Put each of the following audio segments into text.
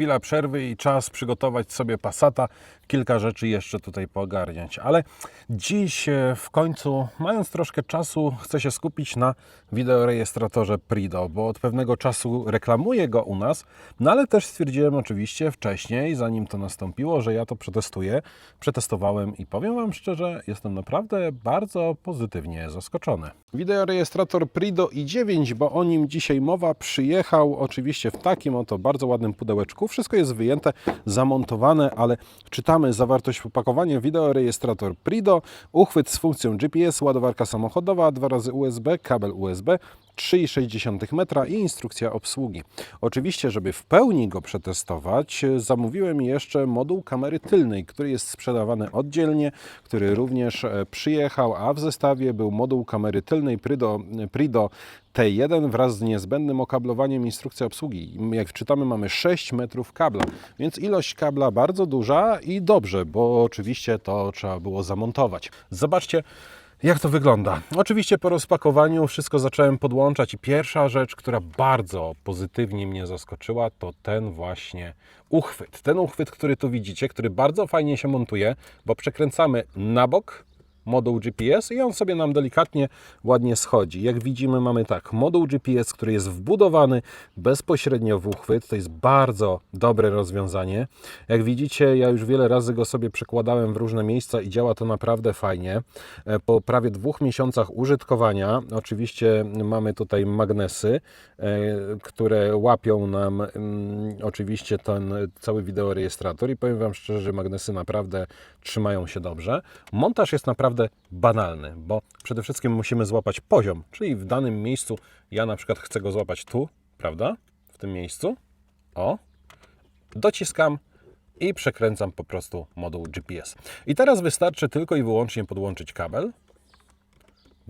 chwila przerwy i czas przygotować sobie Passata, kilka rzeczy jeszcze tutaj poogarniać. Ale dziś e, w końcu, mając troszkę czasu, chcę się skupić na wideorejestratorze Prido, bo od pewnego czasu reklamuję go u nas, no ale też stwierdziłem oczywiście wcześniej, zanim to nastąpiło, że ja to przetestuję. Przetestowałem i powiem Wam szczerze, jestem naprawdę bardzo pozytywnie zaskoczony. Wideorejestrator Prido i9, bo o nim dzisiaj mowa, przyjechał oczywiście w takim oto bardzo ładnym pudełeczku. Wszystko jest wyjęte, zamontowane, ale czytamy zawartość opakowania. Wideorejestrator Prido, uchwyt z funkcją GPS, ładowarka samochodowa, dwa razy USB, kabel USB, 3,6 metra i instrukcja obsługi. Oczywiście, żeby w pełni go przetestować, zamówiłem jeszcze moduł kamery tylnej, który jest sprzedawany oddzielnie, który również e, przyjechał, a w zestawie był moduł kamery tylnej Prido, Prido T1 wraz z niezbędnym okablowaniem instrukcji obsługi. Jak czytamy, mamy 6 metrów kabla, więc ilość kabla bardzo duża i dobrze, bo oczywiście to trzeba było zamontować. Zobaczcie, jak to wygląda? Oczywiście po rozpakowaniu wszystko zacząłem podłączać i pierwsza rzecz, która bardzo pozytywnie mnie zaskoczyła, to ten właśnie uchwyt. Ten uchwyt, który tu widzicie, który bardzo fajnie się montuje, bo przekręcamy na bok moduł GPS i on sobie nam delikatnie, ładnie schodzi. Jak widzimy mamy tak, moduł GPS, który jest wbudowany bezpośrednio w uchwyt. To jest bardzo dobre rozwiązanie. Jak widzicie, ja już wiele razy go sobie przekładałem w różne miejsca i działa to naprawdę fajnie. E, Po prawie dwóch miesiącach użytkowania, oczywiście mamy tutaj magnesy, e, które łapią nam mm, oczywiście ten cały wideorejestrator i powiem Wam szczerze, że magnesy naprawdę trzymają się dobrze. Montaż jest naprawdę banalny, bo przede wszystkim musimy złapać poziom, czyli w danym miejscu ja na przykład chcę go złapać tu, prawda? W tym miejscu. O, dociskam i przekręcam po prostu moduł GPS. I teraz wystarczy tylko i wyłącznie podłączyć kabel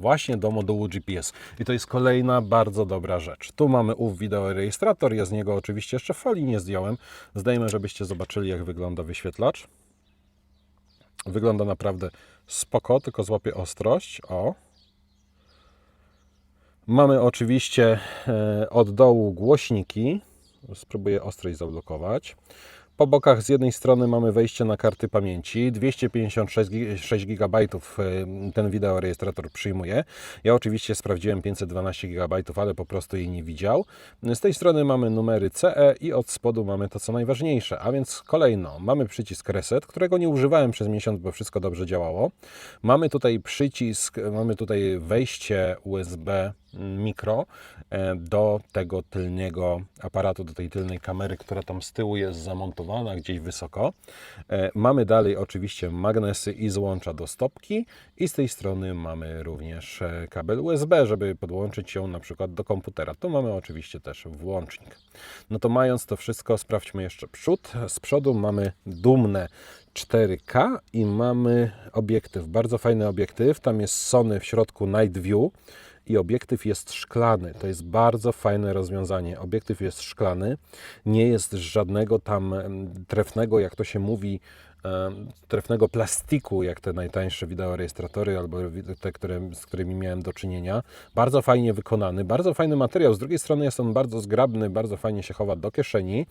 właśnie do modułu GPS. I to jest kolejna bardzo dobra rzecz. Tu mamy ów wideorejestrator, ja z niego oczywiście jeszcze folii nie zdjąłem. Zdejmę, żebyście zobaczyli jak wygląda wyświetlacz. Wygląda naprawdę spoko, tylko złapię ostrość. O. Mamy oczywiście e, od dołu głośniki. Spróbuję ostrość zablokować. Po bokach z jednej strony mamy wejście na karty pamięci. 256 gi- 6 GB e, ten wideorejestrator przyjmuje. Ja oczywiście sprawdziłem 512 GB, ale po prostu jej nie widział. Z tej strony mamy numery CE i od spodu mamy to co najważniejsze, a więc kolejno mamy przycisk reset, którego nie używałem przez miesiąc, bo wszystko dobrze działało. Mamy tutaj przycisk, mamy tutaj wejście USB mikro e, do tego tylnego aparatu, do tej tylnej kamery, która tam z tyłu jest zamontowana gdzieś wysoko. E, Mamy dalej oczywiście magnesy i złącza do stopki i z tej strony mamy również e, kabel USB, żeby podłączyć ją na przykład do komputera. Tu mamy oczywiście też włącznik. No to mając to wszystko, sprawdźmy jeszcze przód. Z przodu mamy dumne 4K i mamy obiektyw, bardzo fajny obiektyw. Tam jest Sony w środku Night View i obiektyw jest szklany. To jest bardzo fajne rozwiązanie. Obiektyw jest szklany, nie jest żadnego tam em, trefnego, jak to się mówi, trefnego plastiku, jak te najtańsze wideorejestratory albo te, które, z którymi miałem do czynienia. Bardzo fajnie wykonany, bardzo fajny materiał. Z drugiej strony jest on bardzo zgrabny, bardzo fajnie się chowa do kieszeni.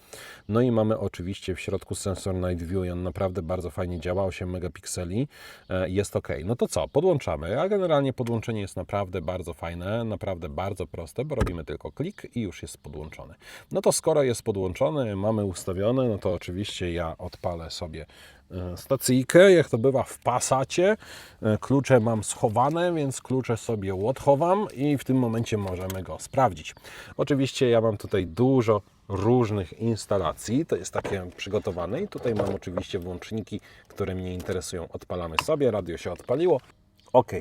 No i mamy oczywiście w środku sensor Night View i on naprawdę bardzo fajnie działa, 8 megapikseli. E, Jest ok. No to co? Podłączamy, a generalnie podłączenie jest naprawdę bardzo fajne, naprawdę bardzo proste, bo robimy tylko klik i już jest podłączony. No to skoro jest podłączony, mamy ustawione, no to oczywiście ja odpalę sobie e, stacyjkę, jak to bywa w Passacie. E, Klucze mam schowane, więc klucze sobie odchowam i w tym momencie możemy go sprawdzić. Oczywiście ja mam tutaj dużo różnych instalacji, to jest takie przygotowane i tutaj mam oczywiście włączniki, które mnie interesują. Odpalamy sobie, radio się odpaliło. Ok,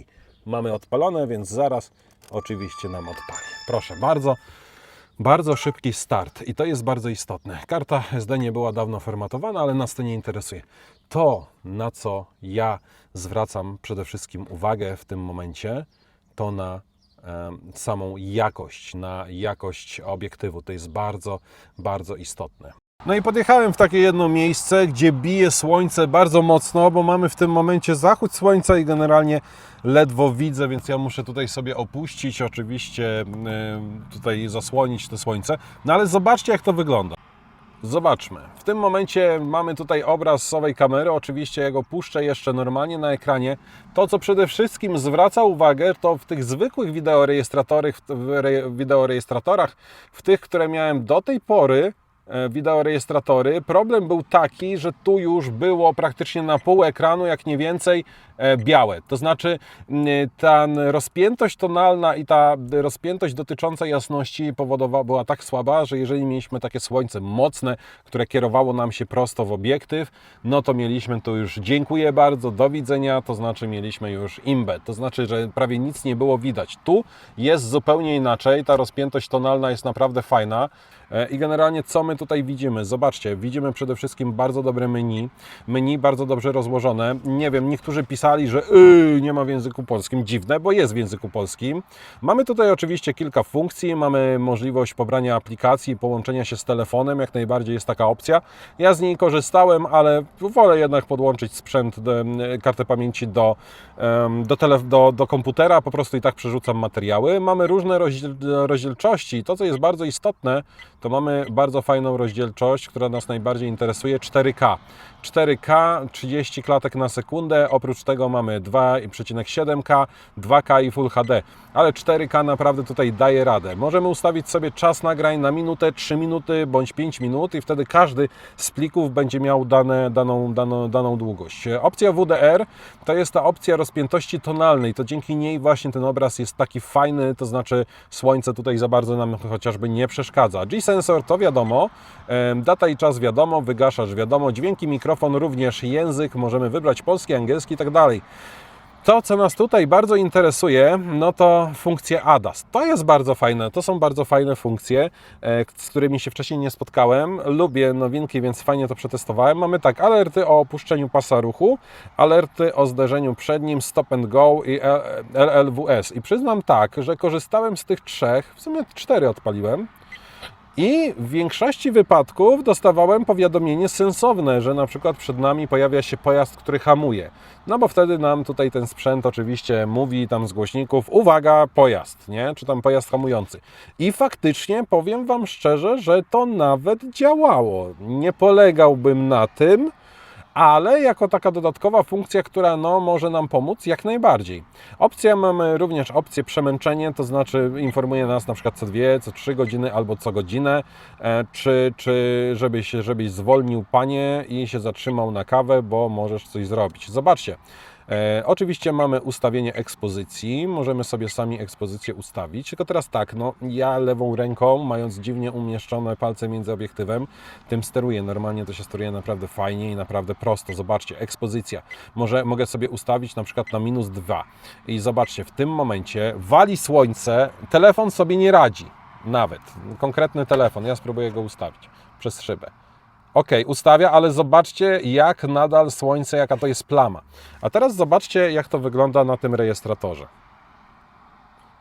mamy odpalone, więc zaraz oczywiście nam odpali. Proszę bardzo. Bardzo szybki start i to jest bardzo istotne. Karta SD nie była dawno formatowana, ale nas to nie interesuje. To, na co ja zwracam przede wszystkim uwagę w tym momencie, to na samą jakość, na jakość obiektywu. To jest bardzo, bardzo istotne. No i podjechałem w takie jedno miejsce, gdzie bije słońce bardzo mocno, bo mamy w tym momencie zachód słońca i generalnie ledwo widzę, więc ja muszę tutaj sobie opuścić, oczywiście tutaj zasłonić to słońce. No ale zobaczcie jak to wygląda. Zobaczmy. W tym momencie mamy tutaj obraz z owej kamery. Oczywiście ja go puszczę jeszcze normalnie na ekranie. To, co przede wszystkim zwraca uwagę, to w tych zwykłych wideorejestratorach, w re- wideorejestratorach, w tych, które miałem do tej pory, wideorejestratory, problem był taki, że tu już było praktycznie na pół ekranu, jak nie więcej, e, białe. To znaczy ta rozpiętość tonalna i ta rozpiętość dotycząca jasności powodowa, była tak słaba, że jeżeli mieliśmy takie słońce mocne, które kierowało nam się prosto w obiektyw, no to mieliśmy tu już dziękuję bardzo, do widzenia, to znaczy mieliśmy już imbed, to znaczy, że prawie nic nie było widać. Tu jest zupełnie inaczej, ta rozpiętość tonalna jest naprawdę fajna E, i generalnie co my tutaj widzimy? Zobaczcie, widzimy przede wszystkim bardzo dobre menu, menu bardzo dobrze rozłożone. Nie wiem, niektórzy pisali, że yy, nie ma w języku polskim, dziwne, bo jest w języku polskim. Mamy tutaj oczywiście kilka funkcji, mamy możliwość pobrania aplikacji, połączenia się z telefonem, jak najbardziej jest taka opcja. Ja z niej korzystałem, ale wolę jednak podłączyć sprzęt, do, kartę pamięci do, do, tele, do, do komputera, po prostu i tak przerzucam materiały. Mamy różne rozdziel, rozdzielczości. To, co jest bardzo istotne, to mamy bardzo fajną rozdzielczość, która nas najbardziej interesuje 4K. 4K, 30 klatek na sekundę, oprócz tego mamy 2,7K, 2K i Full HD, ale 4K naprawdę tutaj daje radę. Możemy ustawić sobie czas nagrań na minutę, 3 minuty bądź 5 minut i wtedy każdy z plików będzie miał dane, daną, daną, daną długość. Opcja WDR to jest ta opcja rozpiętości tonalnej, to dzięki niej właśnie ten obraz jest taki fajny, to znaczy słońce tutaj za bardzo nam chociażby nie przeszkadza. G-Sensor to wiadomo, data i czas wiadomo, wygaszacz wiadomo, dźwięki, mikrofon również, język, możemy wybrać polski, angielski i tak dalej. To, co nas tutaj bardzo interesuje, no to funkcje ADAS. To jest bardzo fajne, to są bardzo fajne funkcje, e, z którymi się wcześniej nie spotkałem. Lubię nowinki, więc fajnie to przetestowałem. Mamy tak, alerty o opuszczeniu pasa ruchu, alerty o zderzeniu przednim, stop and go i LLWS. I przyznam tak, że korzystałem z tych trzech, w sumie cztery odpaliłem, i w większości wypadków dostawałem powiadomienie sensowne, że na przykład przed nami pojawia się pojazd, który hamuje. No bo wtedy nam tutaj ten sprzęt oczywiście mówi tam z głośników, uwaga, pojazd, nie? Czy tam pojazd hamujący. I faktycznie powiem Wam szczerze, że to nawet działało. Nie polegałbym na tym, ale jako taka dodatkowa funkcja, która no, może nam pomóc, jak najbardziej. Opcja mamy również opcję przemęczenie, to znaczy informuje nas na przykład co dwie, co trzy godziny albo co godzinę, e, czy, czy żebyś, żebyś zwolnił panie i się zatrzymał na kawę, bo możesz coś zrobić. Zobaczcie. E, oczywiście mamy ustawienie ekspozycji, możemy sobie sami ekspozycję ustawić, tylko teraz tak, no ja lewą ręką, mając dziwnie umieszczone palce między obiektywem, tym steruję. Normalnie to się steruje naprawdę fajnie i naprawdę prosto. Zobaczcie, ekspozycja. Może, mogę sobie ustawić na przykład na minus 2 i zobaczcie, w tym momencie wali słońce, telefon sobie nie radzi, nawet. Konkretny telefon, ja spróbuję go ustawić przez szybę. Ok, ustawia, ale zobaczcie, jak nadal słońce, jaka to jest plama. A teraz zobaczcie, jak to wygląda na tym rejestratorze.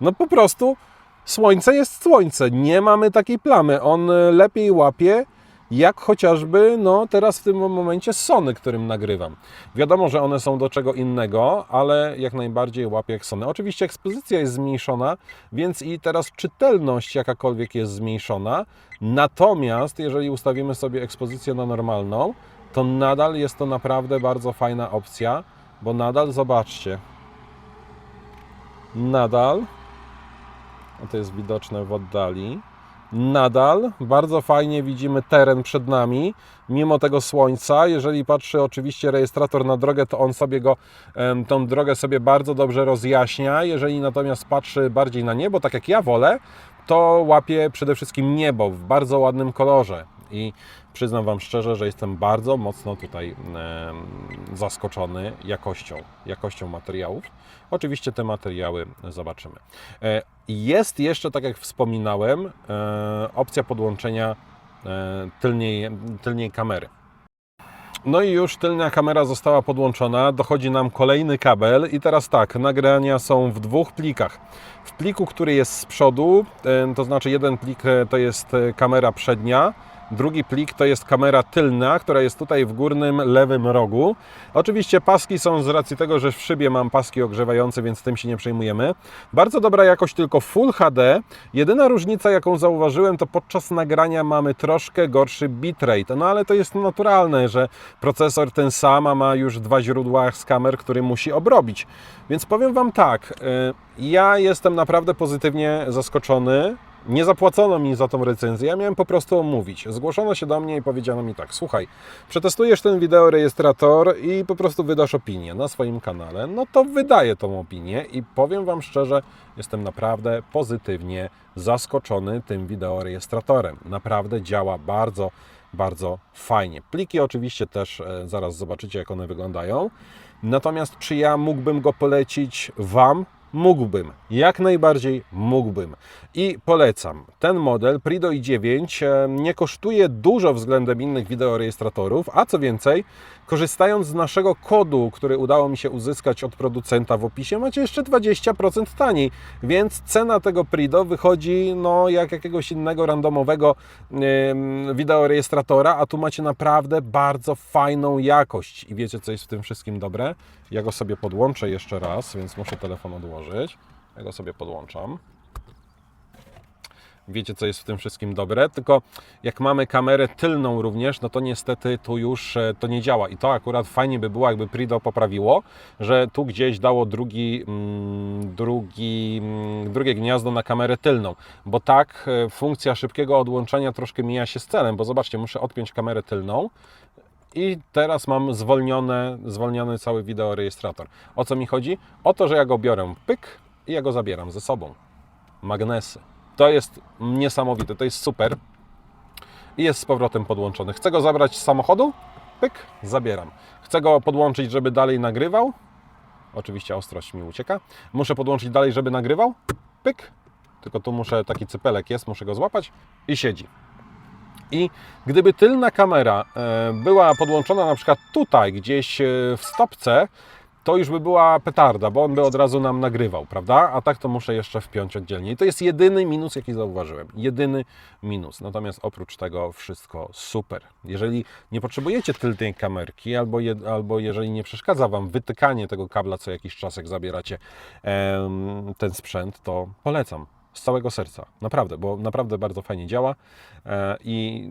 No po prostu słońce jest słońce, nie mamy takiej plamy. On y, lepiej łapie, jak chociażby no teraz w tym momencie Sony, którym nagrywam. Wiadomo, że one są do czego innego, ale jak najbardziej łapie jak Sony. Oczywiście ekspozycja jest zmniejszona, więc i teraz czytelność jakakolwiek jest zmniejszona. Natomiast jeżeli ustawimy sobie ekspozycję na normalną, to nadal jest to naprawdę bardzo fajna opcja, bo nadal zobaczcie, nadal, a to jest widoczne w oddali, nadal bardzo fajnie widzimy teren przed nami, mimo tego słońca. Jeżeli patrzy oczywiście rejestrator na drogę, to on sobie go, tą drogę sobie bardzo dobrze rozjaśnia. Jeżeli natomiast patrzy bardziej na niebo, tak jak ja wolę, to łapie przede wszystkim niebo w bardzo ładnym kolorze. I przyznam Wam szczerze, że jestem bardzo mocno tutaj zaskoczony jakością, jakością materiałów. Oczywiście te materiały zobaczymy. E, Jest jeszcze, tak jak wspominałem, e, opcja podłączenia e, tylniej, tylniej kamery. No i już tylna kamera została podłączona, dochodzi nam kolejny kabel i teraz tak, nagrania są w dwóch plikach. W pliku, który jest z przodu, to znaczy jeden plik to jest kamera przednia, Drugi plik to jest kamera tylna, która jest tutaj w górnym lewym rogu. Oczywiście paski są z racji tego, że w szybie mam paski ogrzewające, więc tym się nie przejmujemy. Bardzo dobra jakość, tylko Full HD. Jedyna różnica, jaką zauważyłem, to podczas nagrania mamy troszkę gorszy bitrate. No ale to jest naturalne, że procesor ten sam, ma już dwa źródła z kamer, który musi obrobić. Więc powiem Wam tak, y, ja jestem naprawdę pozytywnie zaskoczony. Nie zapłacono mi za tą recenzję, ja miałem po prostu omówić. Zgłoszono się do mnie i powiedziano mi tak: Słuchaj, przetestujesz ten wideorejestrator i po prostu wydasz opinię na swoim kanale. No to wydaję tą opinię i powiem Wam szczerze, jestem naprawdę pozytywnie zaskoczony tym wideorejestratorem. Naprawdę działa bardzo, bardzo fajnie. Pliki oczywiście też e, zaraz zobaczycie, jak one wyglądają. Natomiast czy ja mógłbym go polecić Wam? Mógłbym, jak najbardziej mógłbym. I polecam. Ten model Prido i9 e, nie kosztuje dużo względem innych wideorejestratorów, a co więcej, korzystając z naszego kodu, który udało mi się uzyskać od producenta w opisie, macie jeszcze 20% taniej, więc cena tego Prido wychodzi no, jak jakiegoś innego randomowego em, wideorejestratora, a tu macie naprawdę bardzo fajną jakość. I wiecie, co jest w tym wszystkim dobre? Ja go sobie podłączę jeszcze raz, więc muszę telefon odłożyć. Ja go sobie podłączam. Wiecie, co jest w tym wszystkim dobre, tylko jak mamy kamerę tylną również, no to niestety tu już e, to nie działa. I to akurat fajnie by było, jakby Prido poprawiło, że tu gdzieś dało drugi, mm, drugi, mm, drugie gniazdo na kamerę tylną, bo tak e, funkcja szybkiego odłączania troszkę mija się z celem, bo zobaczcie, muszę odpiąć kamerę tylną, i teraz mam zwolnione, zwolniony cały wideorejestrator. O co mi chodzi? O to, że ja go biorę pyk i ja go zabieram ze sobą. Magnesy. To jest niesamowite, to jest super. I jest z powrotem podłączony. Chcę go zabrać z samochodu? Pyk, zabieram. Chcę go podłączyć, żeby dalej nagrywał? Oczywiście ostrość mi ucieka. Muszę podłączyć dalej, żeby nagrywał? Pyk. Tylko tu muszę, taki cypelek jest, muszę go złapać i siedzi. I gdyby tylna kamera e, była podłączona na przykład tutaj, gdzieś e, w stopce, to już by była petarda, bo on by od razu nam nagrywał, prawda? A tak to muszę jeszcze wpiąć oddzielnie. I to jest jedyny minus, jaki zauważyłem. Jedyny minus. Natomiast oprócz tego wszystko super. Jeżeli nie potrzebujecie tylnej kamerki, albo, je, albo jeżeli nie przeszkadza Wam wytykanie tego kabla co jakiś czas, jak zabieracie em, ten sprzęt, to polecam z całego serca. Naprawdę, bo naprawdę bardzo fajnie działa e, i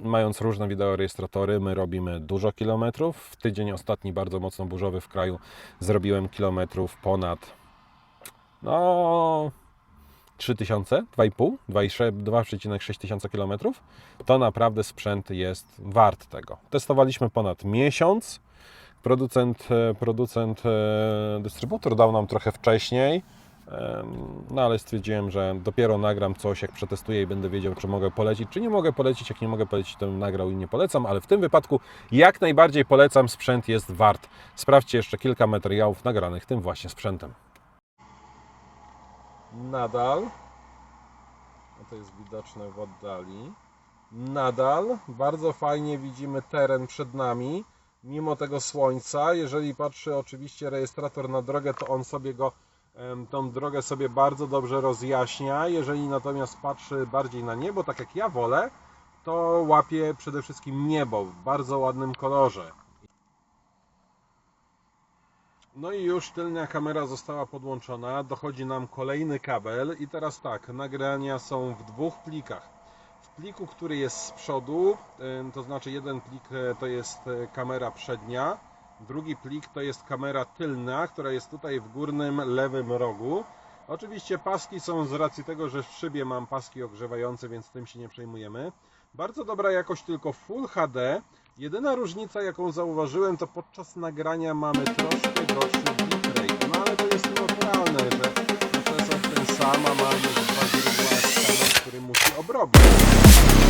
mając różne wideorejestratory, my robimy dużo kilometrów. W tydzień ostatni, bardzo mocno burzowy w kraju, zrobiłem kilometrów ponad no 3000, 2,5, 2,6 2,6 tysiąca kilometrów. To naprawdę sprzęt jest wart tego. Testowaliśmy ponad miesiąc. Producent, e, producent, e, dystrybutor dał nam trochę wcześniej. No ale stwierdziłem, że dopiero nagram coś, jak przetestuję i będę wiedział, czy mogę polecić, czy nie mogę polecić. Jak nie mogę polecić, to nagrał i nie polecam, ale w tym wypadku jak najbardziej polecam, sprzęt jest wart. Sprawdźcie jeszcze kilka materiałów nagranych tym właśnie sprzętem. Nadal, no to jest widoczne w oddali, nadal bardzo fajnie widzimy teren przed nami, mimo tego słońca. Jeżeli patrzy oczywiście rejestrator na drogę, to on sobie go tą drogę sobie bardzo dobrze rozjaśnia. Jeżeli natomiast patrzy bardziej na niebo, tak jak ja wolę, to łapie przede wszystkim niebo w bardzo ładnym kolorze. No i już tylna kamera została podłączona, dochodzi nam kolejny kabel i teraz tak, nagrania są w dwóch plikach. W pliku, który jest z przodu, to znaczy jeden plik e, to jest e, kamera przednia, Drugi plik to jest kamera tylna, która jest tutaj w górnym lewym rogu. Oczywiście paski są z racji tego, że w szybie mam paski ogrzewające, więc tym się nie przejmujemy. Bardzo dobra jakość, tylko Full HD. Jedyna różnica, jaką zauważyłem, to podczas nagrania mamy troszkę gorszy bitrate. No ale to jest naturalne, że procesor ten sam, a ma już dwa źródła który musi obrobić.